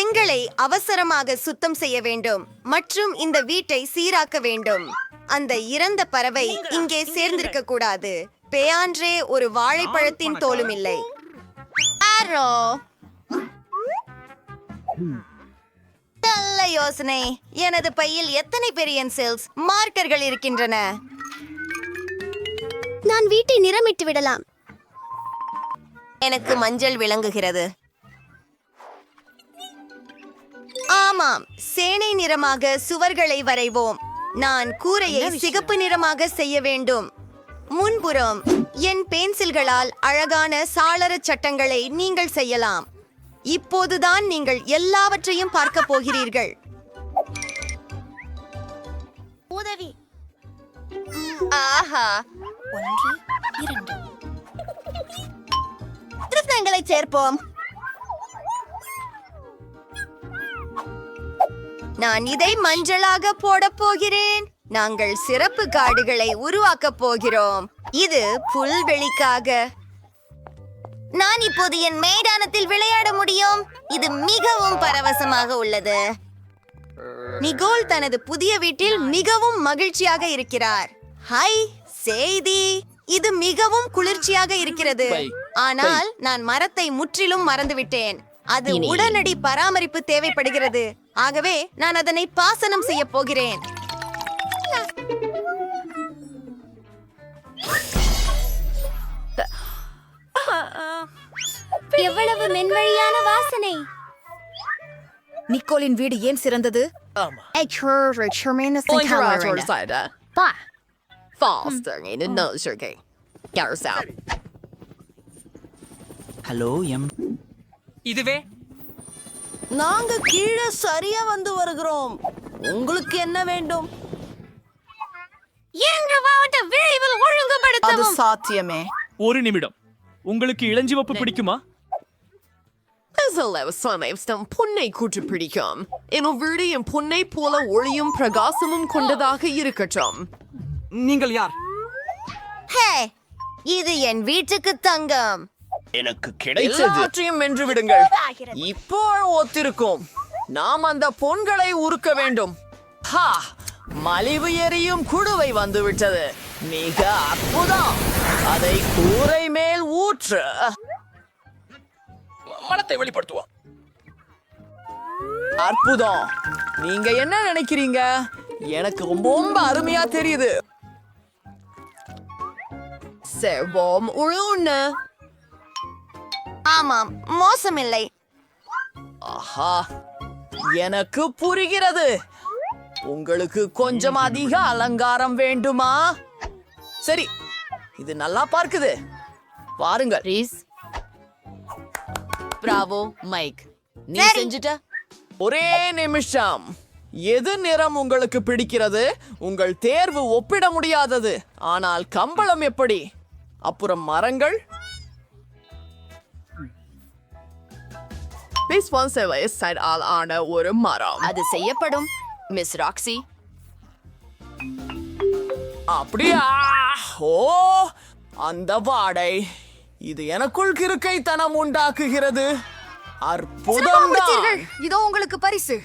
எங்களை அவசரமாக சுத்தம் செய்ய வேண்டும் மற்றும் இந்த வீட்டை சீராக்க வேண்டும். அந்த இறந்த பறவை இங்கே சேர்ந்திருக்க கூடாது. பேயான்றே ஒரு வாழைப்பழத்தின் தோலும் இல்லை ஆரோ. நல்ல யோசனை. எனது பையில் எத்தனை பெரியன்சில்ஸ் மார்க்கர்கள் இருக்கின்றன? நான் வீட்டை நிறமிட்டு விடலாம். எனக்கு மஞ்சள் விளங்குகிறது. ஆமாம் சேனை நிறமாக சுவர்களை வரைவோம். நான் கூரையை சிகப்பு நிறமாக செய்ய வேண்டும். முன்புறம் என் பென்சில்களால் அழகான சாளர சட்டங்களை நீங்கள் செய்யலாம். இப்போதுதான் நீங்கள் எல்லாவற்றையும் பார்க்க போகிறீர்கள். உதவி. ஆஹா. ஒன்று இரண்டு. திருத்தங்களை சேர்ப்போம். நான் இதை மஞ்சளாக போடப் போகிறேன். நாங்கள் சிறப்பு காடுகளை உருவாக்கப் போகிறோம். இது புல்வெளிக்காக. நான் இப்போது என் மைதானத்தில் விளையாட முடியும். இது மிகவும் பரவசமாக உள்ளது. நிகோல் தனது புதிய வீட்டில் மிகவும் மகிழ்ச்சியாக இருக்கிறார். ஹாய் செய்தி இது மிகவும் குளிர்ச்சியாக இருக்கிறது. ஆனால் நான் மரத்தை முற்றிலும் மறந்துவிட்டேன். அது உடனடி பராமரிப்பு தேவைப்படுகிறது. ஆகவே நான் அதனை பாசனம் செய்ய போகிறேன். எவ்வளவு மென்வழியான வாசனை. நிக்கோலின் வீடு ஏன் சிறந்தது. ஹலோ எம் இதுவே நாங்க கீழே சரியா வந்து வருகிறோம். உங்களுக்கு என்ன வேண்டும்? எங்க மாவட்ட விரைவில் அது ஒழுங்குபடுத்தவும் சாத்தியமே. ஒரு நிமிடம். உங்களுக்கு இளஞ்சிவப்பு பிடிக்குமா? சமயம் பொன்னை கூற்று பிடிக்கும் என் வீடு என் பொன்னை போல ஒளியும் பிரகாசமும் கொண்டதாக இருக்கட்டும் நீங்கள் யார்? ஹே இது என் வீட்டுக்கு தங்கம். எனக்கு எல்லாவற்றையும் வென்று விடுங்கள். இப்போ ஒத்திருக்கும். நாம் அந்த பொன்களை உருக்க வேண்டும். ஹா மலிவு எரியும் குடுவை வந்து விட்டது மிக அற்புதம். அதை கூரை மேல் ஊற்று. மனத்தை வெளிப்படுத்துவோம். அற்புதம். நீங்க என்ன நினைக்கிறீங்க? எனக்கு ரொம்ப ரொம்ப அருமையா தெரியுது. செவ்வம் உழுன்னு ஆமாம் மோசமில்லை. ஆஹா எனக்கு புரிகிறது. உங்களுக்கு கொஞ்சம் அதிக அலங்காரம் வேண்டுமா? சரி இது நல்லா பார்க்குது. பாருங்கள். ரீஸ் பிராவோ மைக் நீ. செஞ்சுட்ட? ஒரே நிமிஷம். எது நிறம் உங்களுக்கு பிடிக்கிறது? உங்கள் தேர்வு ஒப்பிட முடியாதது. ஆனால் கம்பளம் எப்படி? அப்புறம் மரங்கள்? மிஸ் வான்சேவை சைட் ஆல் ஆன ஒரு மரம் அது செய்யப்படும் மிஸ் ராக்ஸி அப்படியா? ஓ அந்த வாடை. இது எனக்குள் கிறுக்கைத்தனம் உண்டாக்குகிறது. அற்புதம் இதோ உங்களுக்கு பரிசு.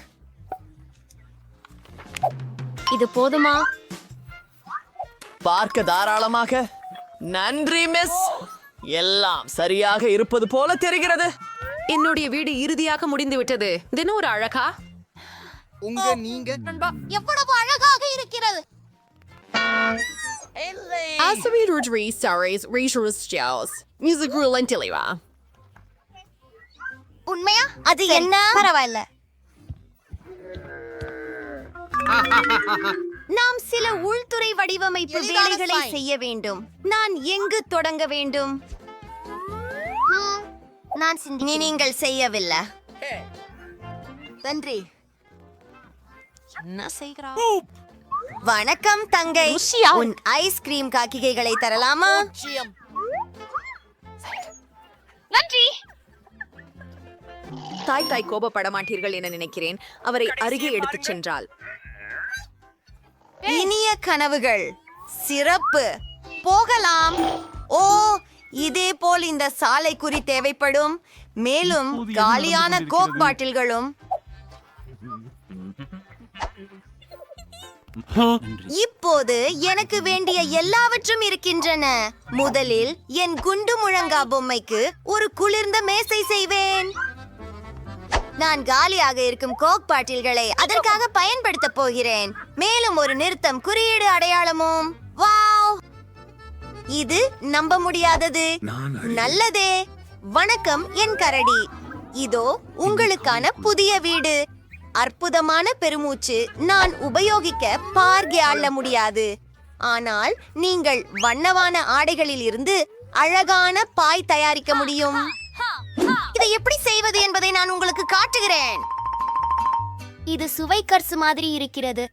இது போதுமா? பார்க்க தாராளமாக. நன்றி மிஸ் எல்லாம் சரியாக இருப்பது போல தெரிகிறது. என்னுடைய வீடு இறுதியாக முடிந்து விட்டது தினம் ஒரு அழகா? உங்க நீங்க. எவ்வளவு அழகாக இருக்கிறது. Asabi Rudri Saris Rachel Jaws Music Rule and Diliva உண்மையா? அது என்ன? பரவாயில்ல. நாம் சில உள்துறை வடிவமைப்பு வேலைகளை செய்ய வேண்டும். நான் எங்கு தொடங்க வேண்டும்? நான் நீ நீங்கள் செய்யவில்லை. நன்றி. என்ன செய்கிறா? வணக்கம் தங்கை. உன் ஐஸ்கிரீம் காக்கிகைகளை தரலாமா? நன்றி. தாய் தாய் கோபப்பட மாட்டீர்கள் என நினைக்கிறேன். அவரை அருகே எடுத்துச் சென்றாள். இனிய கனவுகள் சிறப்பு. போகலாம். ஓ இதே போல் இந்த சாலை குறி தேவைப்படும். மேலும் காலியான கோக்? பாட்டில்களும். இப்போது எனக்கு வேண்டிய எல்லாவற்றும் இருக்கின்றன. முதலில் என் குண்டு முழங்கா பொம்மைக்கு ஒரு குளிர்ந்த மேசை செய்வேன். நான் காலியாக இருக்கும் கோக் பாட்டில்களை அதற்காக பயன்படுத்த போகிறேன். மேலும் ஒரு நிறுத்தம் குறியீடு அடையாளமும். வாவ் இது நம்ப முடியாதது. நல்லதே. வணக்கம் என் கரடி. இதோ உங்களுக்கான புதிய வீடு. அற்புதமான பெருமூச்சு. நான் உபயோகிக்க பார்கே அள்ள முடியாது. ஆனால் நீங்கள் வண்ணவான ஆடைகளில் இருந்து அழகான பாய் தயாரிக்க முடியும். இதை எப்படி செய்வது என்பதை நான் உங்களுக்கு காட்டுகிறேன். இது சுவை கர்சு மாதிரி இருக்கிறது.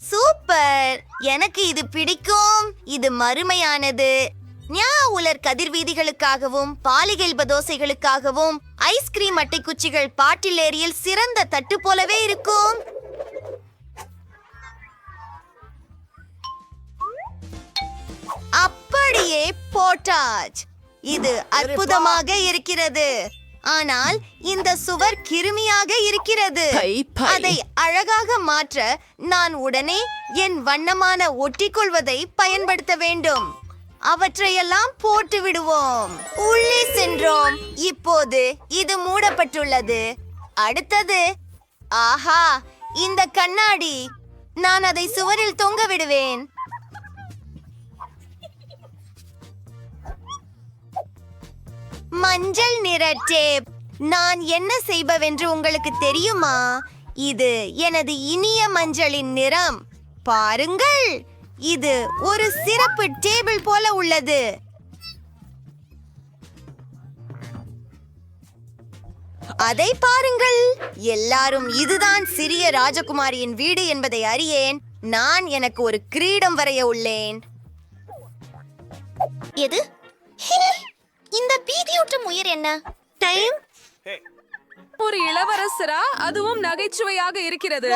சூப்பர். எனக்கு இது பிடிக்கும். இது மறுமையானது. ஞா உலர் கதிர்வீதிகளுக்காகவும் பாலிகெல்ப தோசைகளுக்காகவும் ஐஸ்கிரீம் அட்டை குச்சிகள் பாட்டில் ஏரியில் சிறந்த தட்டு போலவே இருக்கும். அப்படியே போட்டாச். இது அற்புதமாக இருக்கிறது. ஆனால் இந்த சுவர் கிருமியாக இருக்கிறது. அதை அழகாக மாற்ற நான் உடனே என் வண்ணமான ஒட்டிக்கொள்வதை பயன்படுத்த வேண்டும். அவற்றையெல்லாம் போட்டு விடுவோம். உள்ளே சென்றோம். இப்போது இது மூடப்பட்டுள்ளது. அடுத்தது ஆஹா இந்த கண்ணாடி. நான் அதை சுவரில் தொங்க விடுவேன். மஞ்சள் நிற டேப். நான் என்ன செய்பவென்று உங்களுக்கு தெரியுமா? இது எனது இனிய மஞ்சளின் நிறம். பாருங்கள் இது ஒரு சிறப்பு டேபிள் போல உள்ளது. அதை பாருங்கள். எல்லாரும் இதுதான் சிறிய ராஜகுமாரியின் வீடு என்பதை அறியேன். நான் எனக்கு ஒரு கிரீடம் வரைய உள்ளேன். எது? இந்த பீதியூட்டும் உயிர் என்ன? டைம் ஒரு இளவரசரா? அதுவும் நகைச்சுவையாக இருக்கிறது.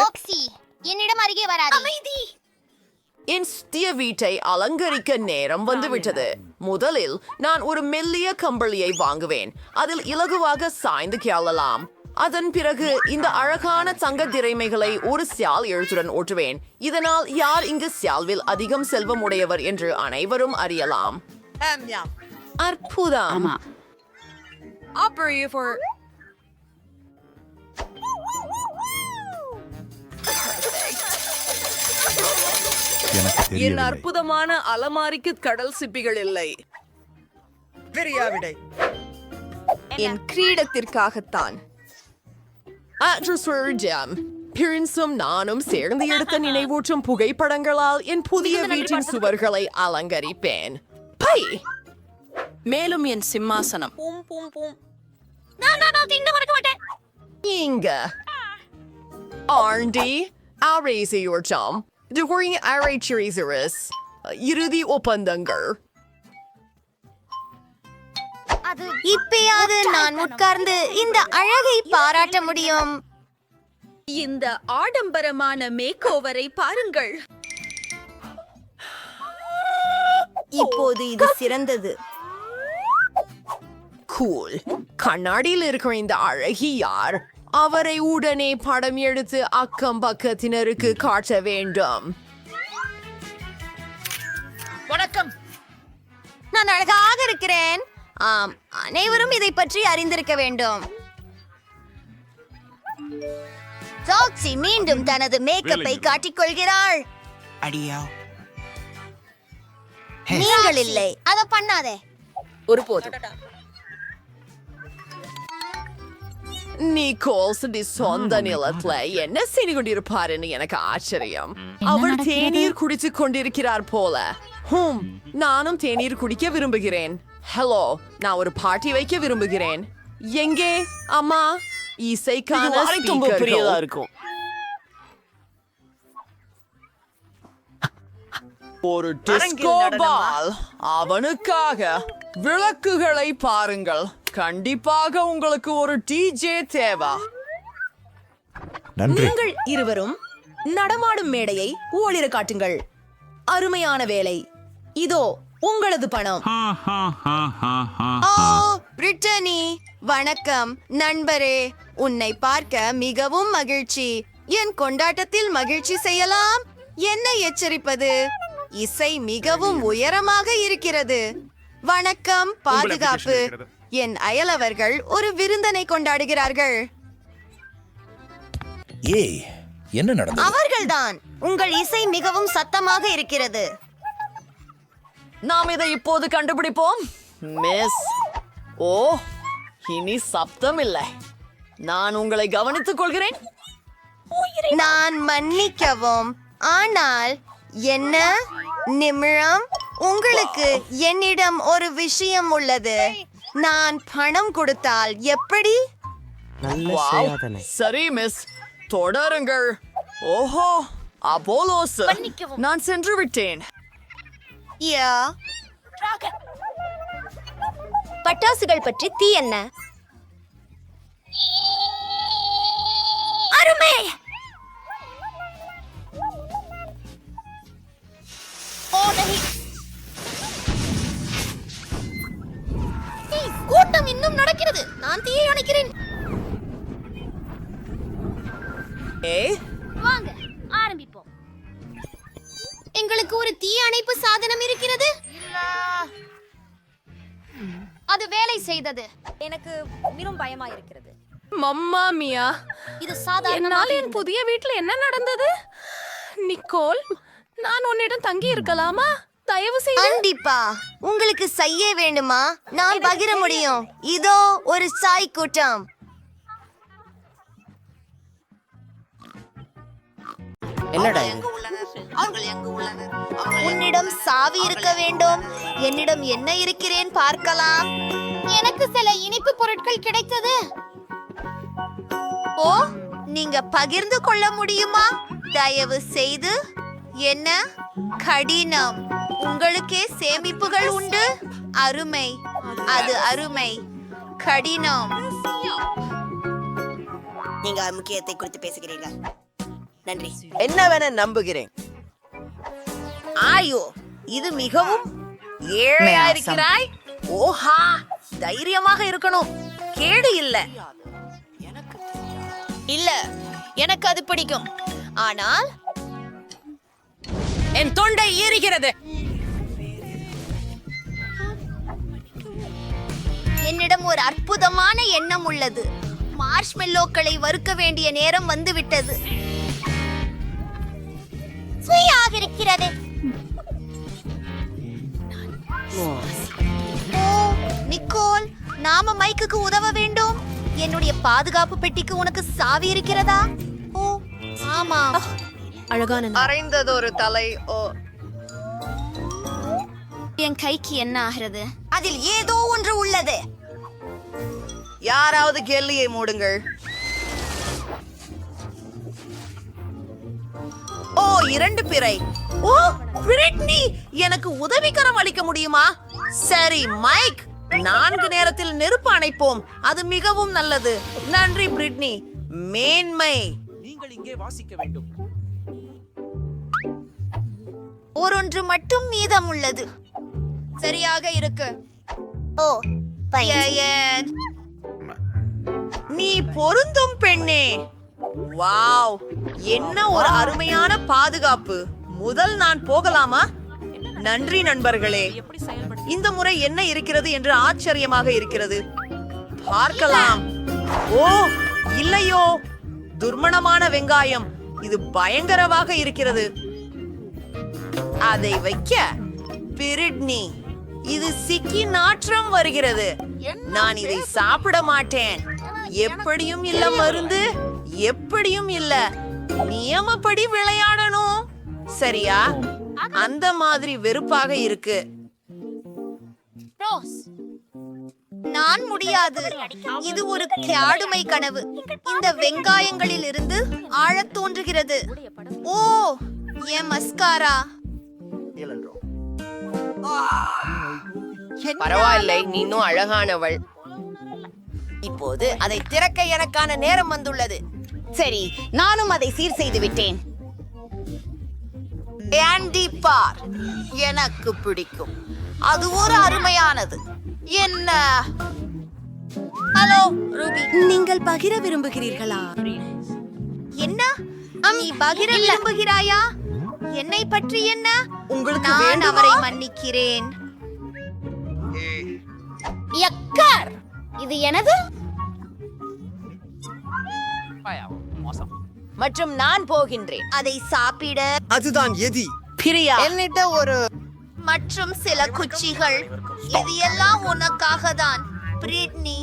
என்னிடம் அருகே வராதே. அமைதி! என் சிறிய வீட்டை அலங்கரிக்க நேரம் வந்துவிட்டது. முதலில் நான் ஒரு மெல்லிய கம்பளியை வாங்குவேன். அதில் இலகுவாக சாய்ந்து கேளலாம். அதன் பிறகு இந்த அழகான தங்க திரைமைகளை ஒரு சியால் எழுத்துடன் ஓட்டுவேன். இதனால் யார் இங்கு சியால்வில் அதிகம் செல்வம் உடையவர் என்று அனைவரும் அறியலாம். அற்புதம். Operator for எனக்கு என் அற்புதமான அலமாரிக்கு கடல் சிப்பிகள் இல்லை. என் கிரீடத்திற்காகத்தான். ஜம் பிரின்ஸும் நானும் சேர்ந்து எடுத்த நினைவூட்டும் புகைப்படங்களால் என் புதிய வீட்டின் சுவர்களை அலங்கரிப்பேன். பை! மேலும் என் சிம்மாசனம். நான் நான் நான் தின்னு மறக்க மாட்டேன். இங்க ஆண்டி அரைசையோர்ச்சாம் during அரைச்சிரிசரஸ் இறுதி ஒப்பந்தங்கள். அது இப்பயாவது நான் உட்கார்ந்து இந்த அழகை பாராட்ட முடியும். இந்த ஆடம்பரமான மேக்கோவரை பாருங்கள். இப்போது இது சிறந்தது. கூல் கண்ணாடியில் இருக்கிற இந்த அழகி யார்? அவரை உடனே படம் எடுத்து அக்கம் பக்கத்தினருக்கு காட்ட வேண்டும். நான் அழகாக இருக்கிறேன். ஆம் அனைவரும் இதை பற்றி அறிந்திருக்க வேண்டும். சாக்சி மீண்டும் தனது மேக்கப்பை காட்டிக்கொள்கிறாள். அடியா. நீங்கள் இல்லை. அத பண்ணாதே. ஒருபோதும் நிக்கோல்ஸ் சொந்த நிலத்துல என்ன செய்து கொண்டிருப்பாருன்னு எனக்கு ஆச்சரியம் அவர் தேநீர் குடிச்சு கொண்டிருக்கிறார் போல ஹூம் நானும் தேநீர் குடிக்க விரும்புகிறேன் ஹலோ நான் ஒரு பார்ட்டி வைக்க விரும்புகிறேன் எங்கே அம்மா இசைக்கான speakerகள். இருக்கும் ஒரு டிஸ்கோ பால் அவனுக்காக விளக்குகளை பாருங்கள் கண்டிப்பாக உங்களுக்கு ஒரு டிஜே தேவை. நன்றி. நீங்கள் இருவரும் நடமாடும் மேடையை ஓளிர காட்டுங்கள். அருமையான வேலை. இதோ உங்களது பணம். ஓ பிரிட்டனி வணக்கம் நண்பரே. உன்னை பார்க்க மிகவும் மகிழ்ச்சி. என் கொண்டாட்டத்தில் மகிழ்ச்சி செய்யலாம். என்ன எச்சரிப்பது? இசை மிகவும் உயரமாக இருக்கிறது. வணக்கம் பாதுகாப்பு. என் அயலவர்கள் ஒரு விருந்தனை கொண்டாடுகிறார்கள். ஏய் என்ன நடந்தது? அவர்கள்தான். உங்கள் இசை மிகவும் சத்தமாக இருக்கிறது. நாம் இதை இப்போது கண்டுபிடிப்போம். மிஸ். ஓ இனி சப்தம் இல்லை நான் உங்களை கவனித்துக் கொள்கிறேன். நான் மன்னிக்கவும். ஆனால் என்ன? நிமிடம். உங்களுக்கு என்னிடம் ஒரு விஷயம் உள்ளது. நான் பணம் கொடுத்தால் எப்படி. சரி மிஸ் தொடருங்கள். ஓஹோ அப்போலோஸ். நான் சென்று விட்டேன். யா. பட்டாசுகள் பற்றி தீ என்ன? அருமை! மியா இது என்னால் என் புதிய வீட்டில் என்ன நடந்தது? நிக்கோல் நான் உன்னிடம் தங்கி இருக்கலாமா? தயவு செய்து கண்டிப்பா. உங்களுக்கு செய்ய வேண்டுமா? நான் பகிர முடியும். இதோ ஒரு சாய் கூட்டம். என்னடா உன்னிடம் சாவி இருக்க வேண்டும். என்னிடம் என்ன இருக்கிறேன் பார்க்கலாம். எனக்கு சில இனிப்பு பொருட்கள் கிடைத்தது. ஓ நீங்க பகிர்ந்து கொள்ள முடியுமா? தயவு செய்து என்ன? கடினம். உங்களுக்கே சேமிப்புகள் உண்டு? அருமை. அது அருமை. கடினம். நீங்க முக்கியத்தை குறித்து பேசுகிறீர்கள்? நன்றி. என்னவென நம்புகிறேன்? ஆயோ இது மிகவும் ஏழையா இருக்கிறாய். ஓஹா தைரியமாக இருக்கணும். கேடு இல்ல. இல்ல எனக்கு அது பிடிக்கும். ஆனால் என் தொண்டை ஈறுகிறது என்னிடம் ஒரு அற்புதமான எண்ணம் உள்ளது. மார்ஷ்மெல்லோக்களை வறுக்க வேண்டிய நேரம் வந்துவிட்டது. சுயாக இருக்கிறது ஓ. நிக்கோல் நாம மைக்குக்கு உதவ வேண்டும். என்னுடைய பாதுகாப்பு பெட்டிக்கு உனக்கு சாவி இருக்கிறதா? ஓ ஆமாம் அழகான அரைந்ததொரு தலை ஓ. என் கைக்கு என்ன ஆகிறது? அதில் ஏதோ ஒன்று உள்ளது. யாராவது கேள்வியை மூடுங்கள். ஓ இரண்டு பிறை. ஓ பிரிட்னி எனக்கு உதவிக்கரம் அளிக்க முடியுமா? சரி மைக். நான்கு நேரத்தில் நெருப்பு அணைப்போம். அது மிகவும் நல்லது. நன்றி பிரிட்னி. மேன்மை. நீங்கள் இங்கே வாசிக்க வேண்டும். ஒரொன்று மட்டும் மீதம் உள்ளது சரியாக இருக்கு. ஓ நீ பொருந்தும் பெண்ணே. வாவ். என்ன ஒரு அருமையான பாதுகாப்பு. முதல் நான் போகலாமா? நன்றி நண்பர்களே. இந்த முறை என்ன இருக்கிறது என்று ஆச்சரியமாக இருக்கிறது. பார்க்கலாம். ஓ இல்லையோ. துர்மணமான வெங்காயம். இது பயங்கரமாக இருக்கிறது. அதை வைக்க பிரிட்னி. இது சிக்கி நாற்றம் வருகிறது. நான் இதை சாப்பிட மாட்டேன். எப்படியும் இல்ல மருந்து. எப்படியும் இல்ல. நியமப்படி விளையாடணும். சரியா? அந்த மாதிரி வெறுப்பாக இருக்கு. ரோஸ். நான் முடியாது. இது ஒரு கேடுமை கனவு. இந்த வெங்காயங்களில் இருந்து ஆழத் தோன்றுகிறது. ஓ என் மஸ்காரா. பரவாயில்லை நீ இன்னும் அழகானவள். இப்போது அதை திறக்க எனக்கான நேரம் வந்துள்ளது. சரி நானும் அதை சீர் செய்து விட்டேன். ஆண்டி பார் எனக்கு பிடிக்கும். அது ஒரு அருமையானது. என்ன? ஹலோ ரூபி நீங்கள் பகிர விரும்புகிறீர்களா? என்ன? நீ பகிர விரும்புகிறாயா? என்னை பற்றி என்ன? உங்களுக்கு நான்? அவரை மன்னிக்கிறேன். யக்கார்! இது எனது? மற்றும் நான் போகின்றேன். அதை சாப்பிட அதுதான் எதி. பிரியா. என்னிட்ட ஒரு மற்றும் சில குச்சிகள். இது எல்லாம் உனக்காக தான் பிரிட்னி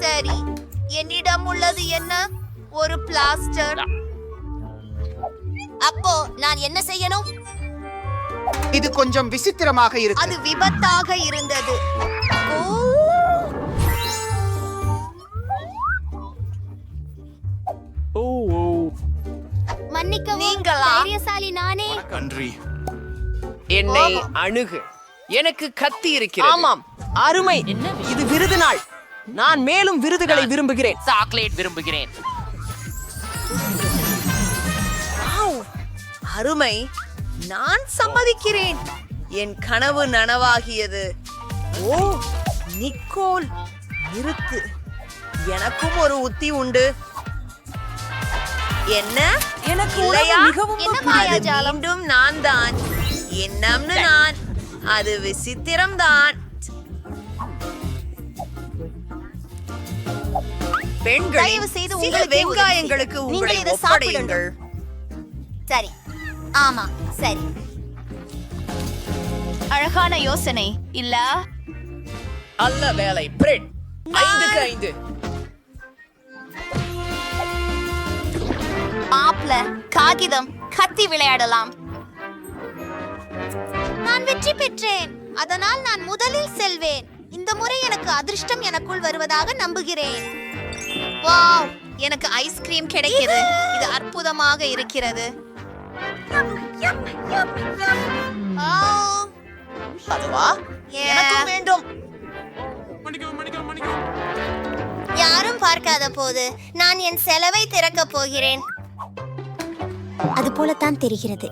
சரி. என்னிடம் உள்ளது என்ன? ஒரு பிளாஸ்டர். அப்போ நான் என்ன செய்யணும்? இது கொஞ்சம் விசித்திரமாக இருக்கு. அது விபத்தாக இருந்தது. ஓ. மன்னிக்கவும். நீங்களா? தைரியசாலி நானே. என்னை அணுகு. எனக்கு கத்தி இருக்கிறது. ஆமாம். அருமை. இது விருது நாள். நான் மேலும் விருதுகளை விரும்புகிறேன். சாக்லேட் விரும்புகிறேன். அருமை. நான் சம்மதிக்கிறேன். என் கனவு நனவாகியது. ஓ நிக்கோல். நிறுத்து. எனக்கும் ஒரு உத்தி உண்டு. என்ன? எனக்கு இல்லையா? மாயாஜாலம்? மீண்டும் நான் தான் என்னம்னு நான். அது விசித்திரம் தான் பெண்கள் செய்து உதவி வெங்காயங்களுக்கு. உங்களை ஒப்படையுங்கள். சரி. ஆமா சரி. அழகான யோசனை இல்ல? அல்ல வேலை. பிரெட். ஐந்துக்கு ஐந்து. மாப்ள காகிதம் கத்தி விளையாடலாம். நான் வெற்றி பெற்றேன். அதனால் நான் முதலில் செல்வேன். இந்த முறை எனக்கு அதிர்ஷ்டம் எனக்குள் வருவதாக நம்புகிறேன். வாவ்! எனக்கு ஐஸ்கிரீம் கிடைக்கிறது இது! அற்புதமாக இருக்கிறது. அதுவா? ஏ. எனக்கும் வேண்டும். யாரும் பார்க்காத போது நான் என் செலவை திறக்கப் போகிறேன். அது போலத்தான் தெரிகிறது.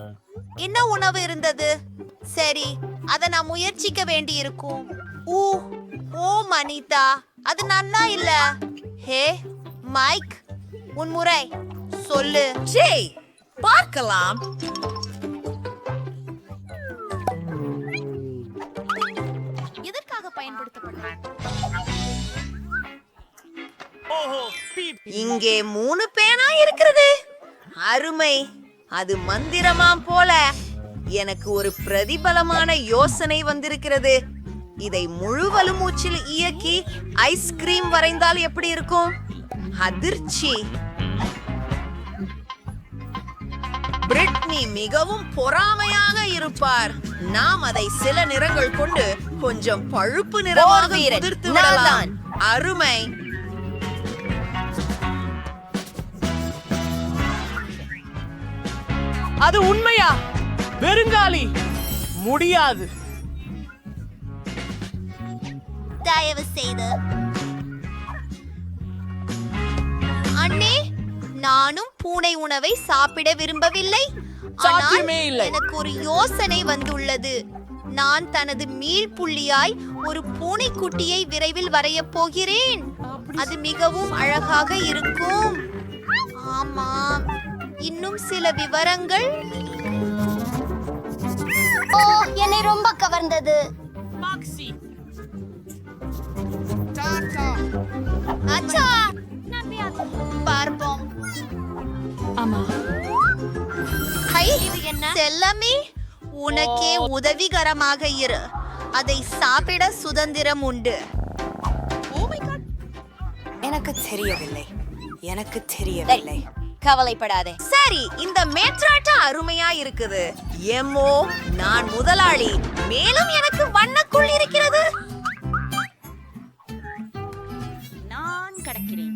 என்ன உணவு இருந்தது? சரி அத நான் முயற்சிக்க வேண்டி இருக்கும் ஊ ஓ மனிதா அது நல்லா இல்ல. ஹே மைக் உன் முறை. சொல்லு. ஜெய் பார்க்கலாம். எதற்காக பயன்படுத்தப்படும் இங்கே மூணு பேனா இருக்கிறது. அருமை. அது மந்திரமாம் போல. எனக்கு ஒரு பிரதிபலமான யோசனை வந்திருக்கிறது. இதை முழு வலுமூச்சில் இயக்கி ஐஸ்கிரீம் வரைந்தால் எப்படி இருக்கும்? அதிர்ச்சி. பிரிட்னி மிகவும் பொறாமையாக இருப்பார். நாம் அதை சில நிறங்கள் கொண்டு கொஞ்சம் பழுப்பு நிறமாக அருமை. அது உண்மையா? வெறுங்காலி. முடியாது. தயவு செய்து அண்ணே நானும் பூனை உணவை சாப்பிட விரும்பவில்லை. ஆனால் சாத்தியமே இல்லை. எனக்கு ஒரு யோசனை வந்துள்ளது. நான் தனது மீள் புள்ளியாய் ஒரு பூனைக்குட்டியை விரைவில் வரையப் போகிறேன். அது மிகவும் அழகாக இருக்கும். ஆமாம். இன்னும் சில விவரங்கள்? ஓ என்னை ரொம்ப கவர்ந்தது. அச்சா! பார்ப்போம். ஹை இது என்ன? செல்லமே உனக்கே உதவிகரமாக இரு. அதை சாப்பிட சுதந்திரம் உண்டு. எனக்கு தெரியவில்லை. எனக்கு தெரியவில்லை. கவலைப்படாதே. சரி இந்த மேற்றாட்டம் அருமையா இருக்குது. எம்மோ நான் முதலாளி. மேலும் எனக்கு வண்ணக்குள் இருக்கிறது. நான் கடக்கிறேன்.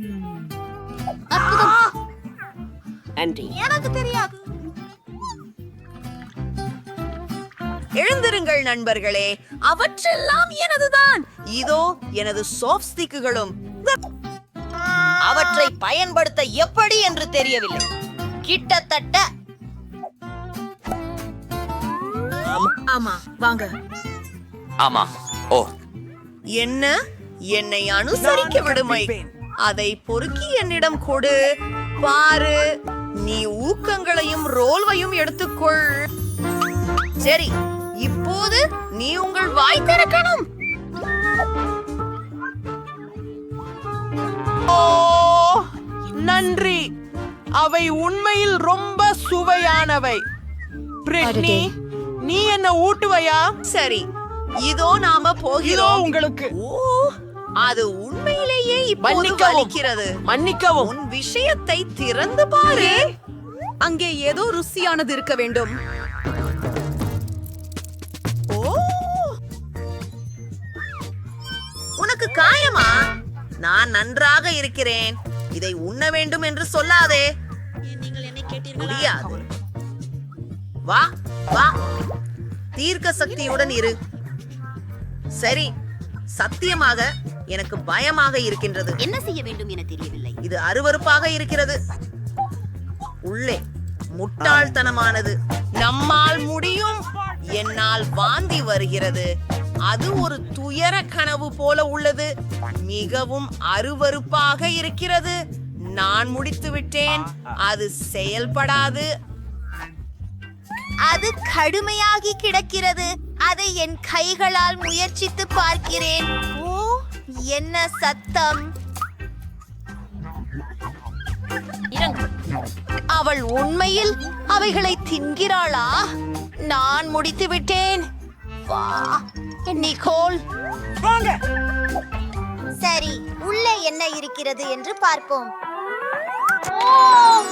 எனக்கு தெரியாது. எழுந்திருங்கள் நண்பர்களே. அவற்றெல்லாம் எனதுதான். இதோ எனது சாஃப்ட் ஸ்டிக்குகளும் அவற்றை பயன்படுத்த எப்படி என்று தெரியவில்லை. கிட்டத்தட்ட ஆமா வாங்க. ஆமா. ஓ. என்ன? என்னை அனுசரிக்க விடுமை அதை பொறுக்கி என்னிடம் கொடு. பாரு நீ ஊக்கங்களையும் ரோல்வையும் எடுத்துக்கொள். சரி இப்போது நீ உங்கள் வாய் திறக்கணும். ஓ. நன்றி. அவை உண்மையில் ரொம்ப சுவையானவை. பிரிட்னி நீ என்ன ஊட்டுவையா? சரி. இதோ நாம போகிறோம். உங்களுக்கு. அது உண்மையிலேயே இப்போது. வலிக்கிறது. மன்னிக்கவும். உன் விஷயத்தை திறந்து பாரு. அங்கே ஏதோ ருசியானது இருக்க வேண்டும். ஓ. உனக்கு காயமா? நான் நன்றாக இருக்கிறேன். இதை உண்ண வேண்டும் என்று சொல்லாதே. முடியாது. வா வா. தீர்க்க சக்தியுடன் இரு. சரி சத்தியமாக எனக்கு பயமாக இருக்கின்றது. என்ன செய்ய வேண்டும் என தெரியவில்லை. இது அருவருப்பாக இருக்கிறது. உள்ளே முட்டாள்தனமானது. நம்மால் முடியும். என்னால் வாந்தி வருகிறது. அது ஒரு துயர கனவு போல உள்ளது. மிகவும் அருவருப்பாக இருக்கிறது. நான் முடித்து விட்டேன். அது செயல்படாது. அது கடுமையாகி கிடக்கிறது. அதை என் கைகளால் முயற்சித்து பார்க்கிறேன். ஓ என்ன சத்தம்? அவள் உண்மையில் அவைகளை தின்கிறாளா? நான் முடித்து விட்டேன். வா. நிக்கோல். சரி உள்ளே என்ன இருக்கிறது என்று பார்ப்போம். ஓ!